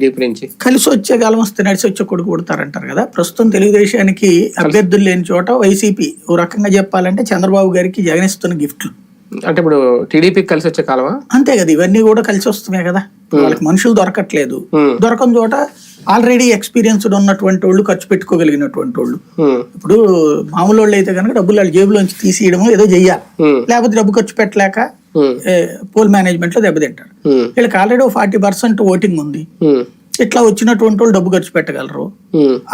TDP నుంచి. కలిసి వచ్చే కాలం వస్తే నడిచి వచ్చే కొడుకు కొడతారంటారు కదా. ప్రస్తుతం తెలుగుదేశానికి అభ్యర్థులు లేని చోట వైసీపీ ఓ రకంగా చెప్పాలంటే చంద్రబాబు గారికి జగన్ ఇస్తున్న గిఫ్ట్లు. అంటే ఇప్పుడు టీడీపీకి కలిసి వచ్చే కాలమా? అంతే కదా ఇవన్నీ కూడా కలిసి వస్తున్నాయి కదా. వాళ్ళకి మనుషులు దొరకట్లేదు. దొరకని చోట ఆల్రెడీ ఎక్స్పీరియన్స్డ్ ఉన్నటువంటి వాళ్ళు ఖర్చు పెట్టుకోగలిగినటువంటి వాళ్ళు. ఇప్పుడు మామూలు వాళ్ళు అయితే కనుక డబ్బులు వాళ్ళ జేబులోంచి తీసేయడము ఏదో చెయ్యాలి. లేకపోతే డబ్బు ఖర్చు పెట్టలేక పోల్ మేనేజ్మెంట్లో దెబ్బతింటారు. వీళ్ళకి ఆల్రెడీ ఫార్టీ పర్సెంట్ ఓటింగ్ ఉంది. ఇట్లా వచ్చినటువంటి వాళ్ళు డబ్బు ఖర్చు పెట్టగలరు.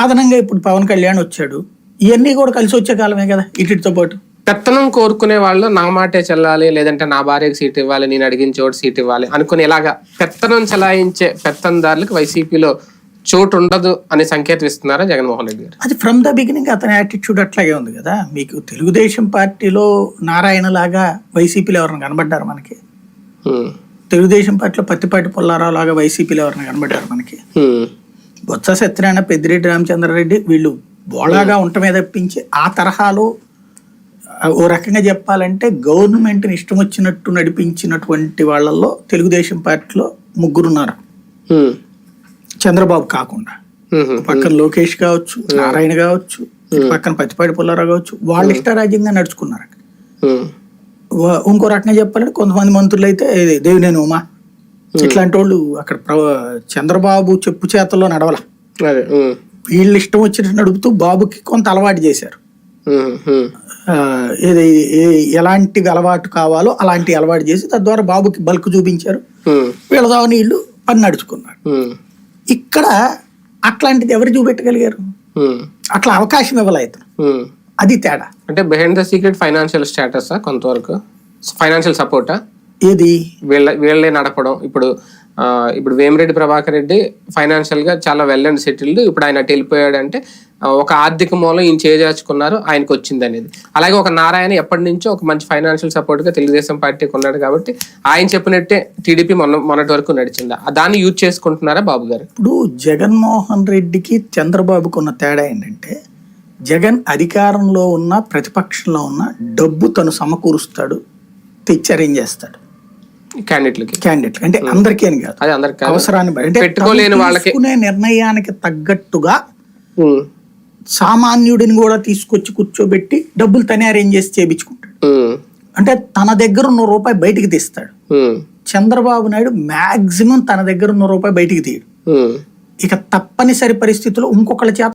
అదనంగా ఇప్పుడు పవన్ కళ్యాణ్ వచ్చాడు. ఇవన్నీ కూడా కలిసి వచ్చే కాలమే కదా ఇటుతో పాటు. పెత్తనం కోరుకునే వాళ్ళు నా మాటే చెల్లాలి లేదంటే నా భార్యకి సీట్ ఇవ్వాలి నేను అడిగిన చోటు సీట్ ఇవ్వాలి అనుకుని ఇలాగా పెత్తనం చలాయించే పెత్తందారులకు వైసీపీలో చోటు ఉండదు అని సంకేతం ఇస్తున్నారా జగన్మోహన్ రెడ్డి గారు? అది ఫ్రమ్ ద బిగినింగ్ అతని యాటిట్యూడ్ అట్లాగే ఉంది కదా. మీకు తెలుగుదేశం పార్టీలో నారాయణ లాగా వైసీపీలో ఎవరైనా కనబడ్డారు మనకి? తెలుగుదేశం పార్టీలో పత్తిపాటి పుల్లారావు లాగా వైసీపీలో ఎవరైనా కనబడ్డారు మనకి? బొత్స సత్యనారాయణ పెద్దిరెడ్డి రామచంద్రారెడ్డి వీళ్ళు బోళాగా ఉండటమే తప్పించి ఆ తరహాలో ఓ రకంగా చెప్పాలంటే గవర్నమెంట్ని ఇష్టం వచ్చినట్టు నడిపించినటువంటి వాళ్ళల్లో తెలుగుదేశం పార్టీలో ముగ్గురున్నారు. చంద్రబాబు కాకుండా. పక్కన లోకేష్ కావచ్చు నారాయణ కావచ్చు పక్కన పత్తిపాటి పుల్లారావు కావచ్చు వాళ్ళ ఇష్టరాజ్యంగా నడుచుకున్నారు ఇంకో రకంగా చెప్పాలంటే కొంతమంది మంత్రులు అయితే ఇది దేవినేని ఉమా ఇట్లాంటి వాళ్ళు అక్కడ చంద్రబాబు చెప్పు చేతల్లో నడవల. వీళ్ళు ఇష్టం వచ్చినట్టు నడుపుతూ బాబుకి కొంత అలవాటు చేశారు. ఏది ఎలాంటివి అలవాటు కావాలో అలాంటి అలవాటు చేసి తద్వారా బాబుకి బల్క్ చూపించారు. వీళ్ళ దావని వీళ్ళు పని నడుచుకున్నారు. ఇక్కడ అట్లాంటిది ఎవరు చూపెట్టగలిగారు? అట్లా అవకాశం ఇవ్వలేదు. అది తేడా. అంటే behind the secret financial status కొంతవరకు? ఫైనాన్షియల్ సపోర్టా ఏది? వీళ్ళ వీళ్ళే నడపడం. ఇప్పుడు ఇప్పుడు వేమిరెడ్డి ప్రభాకర్ రెడ్డి ఫైనాన్షియల్గా చాలా వెల్ అండ్ సెటిల్డ్ ఇప్పుడు ఆయన వెళ్ళిపోయాడు అంటే ఒక ఆర్థిక మూలం ఈయన చేజార్చుకున్నారు ఆయనకు వచ్చింది అనేది. అలాగే ఒక నారాయణ ఎప్పటి నుంచో ఒక మంచి ఫైనాన్షియల్ సపోర్ట్గా తెలుగుదేశం పార్టీకి ఉన్నాడు కాబట్టి ఆయన చెప్పినట్టే టీడీపీ మొన్న మొన్నటి వరకు నడిచింది. దాన్ని యూజ్ చేసుకుంటున్నారా బాబు గారు? ఇప్పుడు జగన్మోహన్ రెడ్డికి చంద్రబాబుకు ఉన్న తేడా ఏంటంటే జగన్ అధికారంలో ఉన్న ప్రతిపక్షంలో ఉన్న డబ్బు తను సమకూరుస్తాడు తెచ్చి అరేంజ్ చేస్తాడు. క్యాండిడేట్లకి. క్యాండిడేట్ అంటే అందరికీ అని కాదు. అది అందరికి కాదు. అవసరాన్ని బట్టి అంటే పెట్టుకోలేని వాళ్ళకి. నిర్ణయానికి తగ్గట్టుగా ఉమ్, సామాన్యుడిని కూడా తీసుకొచ్చి కూర్చోబెట్టి డబ్బులు తనే అరేంజ్ చేసి చేపించుకుంటాడు. అంటే తన దగ్గర ఉన్న రూపాయి బయటికి తీస్తాడు. చంద్రబాబు నాయుడు మాక్సిమం తన దగ్గర ఉన్న రూపాయి బయటికి తీయడు. ఇక తప్పనిసరి పరిస్థితుల్లో ఇంకొకళ్ళ చేత